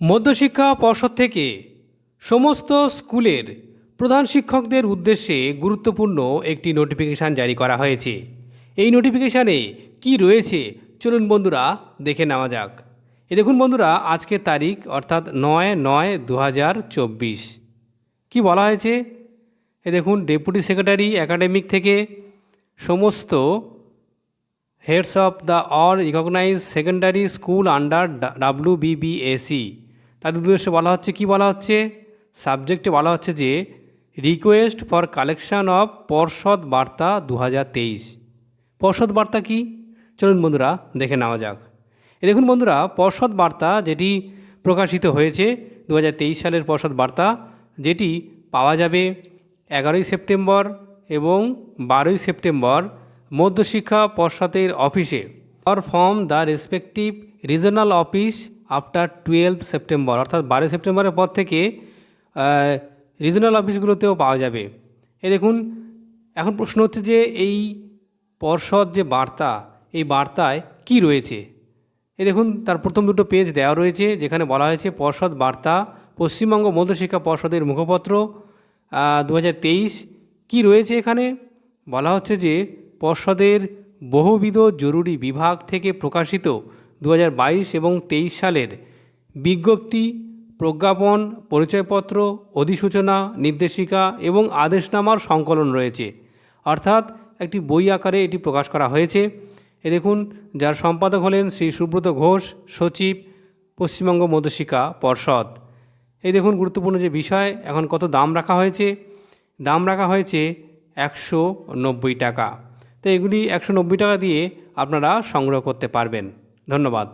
মধ্যশিক্ষা পর্ষদ থেকে সমস্ত স্কুলের প্রধান শিক্ষকদের উদ্দেশ্যে গুরুত্বপূর্ণ একটি নোটিফিকেশান জারি করা হয়েছে। এই নোটিফিকেশানে কি রয়েছে, চলুন বন্ধুরা দেখে নেওয়া যাক। এ দেখুন বন্ধুরা, আজকের তারিখ অর্থাৎ নয় নয় দু কী বলা হয়েছে? এ দেখুন ডেপুটি সেক্রেটারি একাডেমিক থেকে সমস্ত heads of the all recognise secondary school under W BBSE তাদের উদ্দেশ্যে বলা হচ্ছে, কি বলা হচ্ছে? সাবজেক্টে বলা হচ্ছে যে রিকোয়েস্ট ফর কালেকশন অফ পর্ষদ বার্তা দু হাজার তেইশ। পর্ষদ বার্তা কি? চলুন বন্ধুরা, দেখে নেওয়া যাক। দেখুন বন্ধুরা, পর্ষদ বার্তা যেটি প্রকাশিত হয়েছে দু হাজার তেইশ সালের পর্ষদ বার্তা, যেটি পাওয়া যাবে এগারোই সেপ্টেম্বর এবং বারোই সেপ্টেম্বর মধ্যশিক্ষা পর্ষদের অফিসে। Or form the respective regional office after twelve September অর্থাৎ বারোই সেপ্টেম্বরের পর থেকে রিজনাল অফিসগুলোতেও পাওয়া যাবে। এ দেখুন, এখন প্রশ্ন হচ্ছে যে এই পর্ষদ যে বার্তা, এই বার্তায় কি রয়েছে? এই দেখুন, তার প্রথম দুটো পেজ দেওয়া রয়েছে, যেখানে বলা হয়েছে পর্ষদ বার্তা, পশ্চিমবঙ্গ মধ্যশিক্ষা পর্ষদের মুখপত্র দু কী রয়েছে এখানে? বলা হচ্ছে যে পর্ষদের বহুবিধ জরুরি বিভাগ থেকে প্রকাশিত দু হাজার বাইশ এবং তেইশ সালের বিজ্ঞপ্তি, প্রজ্ঞাপন, পরিচয়পত্র, অধিসূচনা, নির্দেশিকা এবং আদেশনামার সংকলন রয়েছে। অর্থাৎ একটি বই আকারে এটি প্রকাশ করা হয়েছে। এ দেখুন, যার সম্পাদক হলেন শ্রী সুব্রত ঘোষ, সচিব, পশ্চিমবঙ্গ মধ্যশিক্ষা পর্ষদ। এই দেখুন, গুরুত্বপূর্ণ যে বিষয়, এখন কত দাম রাখা হয়েছে? দাম রাখা হয়েছে একশো নব্বই টাকা। তো এগুলি একশো নব্বই টাকা দিয়ে আপনারা সংগ্রহ করতে পারবেন। ধন্যবাদ।